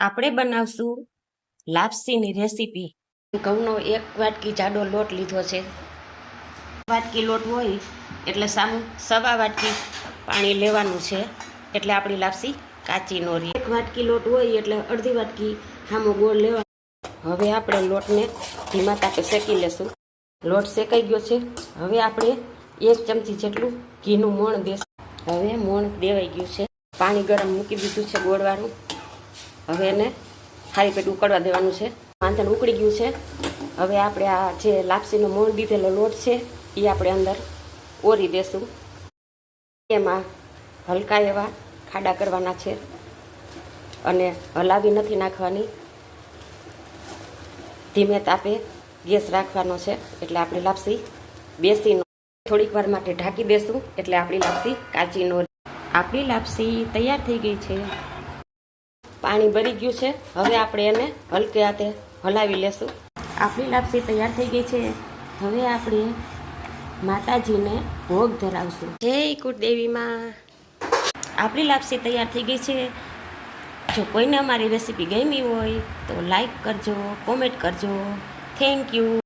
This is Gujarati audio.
આપણે બનાવશું લાપસીની રેસીપી. ઘઉંનો એક વાટકી જાડો લોટ લીધો છે. વાટકી લોટ હોય એટલે સામું સવા વાટકી પાણી લેવાનું છે. એટલે આપણી લાપસી કાચી ન રહે. એક વાટકી લોટ હોય એટલે અડધી વાટકી સામો ગોળ લેવાનો હવે આપણે લોટને ધીમા તાપે શેકી લેશું. લોટ શેકાઈ ગયો છે. હવે આપણે એક ચમચી જેટલું ઘીનું મોણ દેશું. હવે મોણ દેવાઈ ગયું છે. પાણી ગરમ મૂકી દીધું છે ગોળવાળું. હવે એને ખાલી પેટ ઉકળવા દેવાનું છે. વાંધણ ઉકળી ગયું છે. હવે આપણે આ જે લાપસીનો મોણ દીધેલો લોટ છે એ આપણે અંદર ઓરી દેશું. એમાં હલકા એવા ખાડા કરવાના છે અને હલાવી નથી નાખવાની. ધીમે તાપે ગેસ રાખવાનો છે, એટલે આપણી લાપસી બેસી થોડીક વાર માટે ઢાંકી દેશું, એટલે આપણી લાપસી કાચી નો આપણી લાપસી તૈયાર થઈ ગઈ છે. પાણી ભરી ગયું છે. હવે આપણે એને હલકે હાથે હલાવી લેશું. આપણી લાપસી તૈયાર થઈ ગઈ છે. હવે આપણે માતાજીને ભોગ ધરાવશું. જય કુળદેવીમાં. આપણી લાપસી તૈયાર થઈ ગઈ છે. જો કોઈને અમારી રેસીપી ગમી હોય તો લાઈક કરજો કોમેન્ટ કરજો. Thank you.